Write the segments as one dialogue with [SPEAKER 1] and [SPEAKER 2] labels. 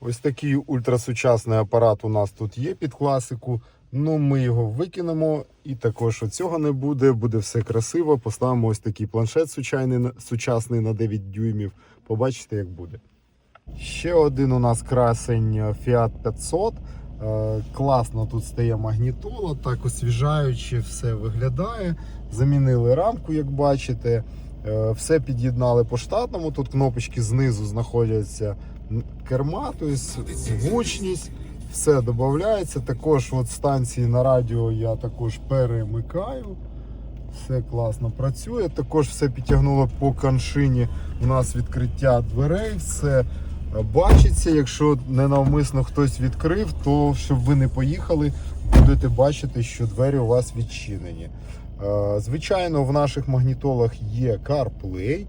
[SPEAKER 1] Ось такий ультрасучасний апарат у нас тут є під класику. Ну, ми його викинемо, і також цього не буде. Буде все красиво. Поставимо ось такий планшет сучасний, сучасний на 9 дюймів. Побачите, як буде. Ще один у нас красень Fiat 500. Е, Класно тут стає магнітола, так освіжаюче все виглядає. Замінили рамку, як бачите. Е, Все під'єднали по штатному. Тут кнопочки знизу знаходяться керма, тобто гучність, все додається. Також от станції на радіо я також перемикаю. Все класно працює. Також все підтягнуло по каншині. У нас відкриття дверей, все е, бачиться. Якщо ненавмисно хтось відкрив, то щоб ви не поїхали, будете бачити, що двері у вас відчинені. Е, Звичайно, в наших магнітолах є CarPlay.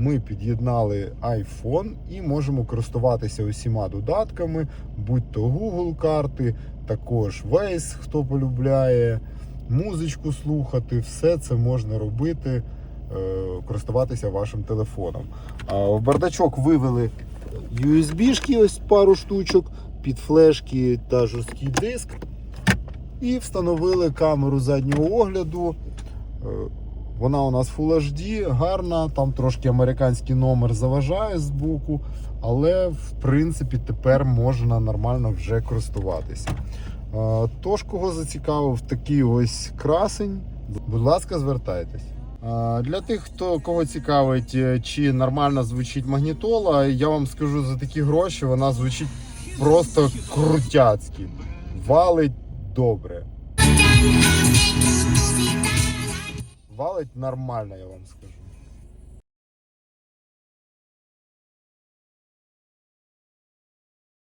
[SPEAKER 1] Ми під'єднали iPhone і можемо користуватися усіма додатками, будь то Google карти, також Waze, хто полюбляє, музичку слухати, все це можна робити, е, користуватися вашим телефоном. В бардачок вивели USB-шки, ось пару штучок, під флешки та жорсткий диск. І встановили камеру заднього огляду. Вона у нас Full HD, гарна, там трошки американський номер заважає з боку, але в принципі тепер можна нормально вже користуватися. Тож, кого зацікавив такий ось красень, будь ласка, звертайтесь. Для тих, хто кого цікавить, е, чи нормально звучить магнітола, я вам скажу за такі гроші, вона звучить просто крутяцьки. Валить добре. Валить нормально, я вам скажу.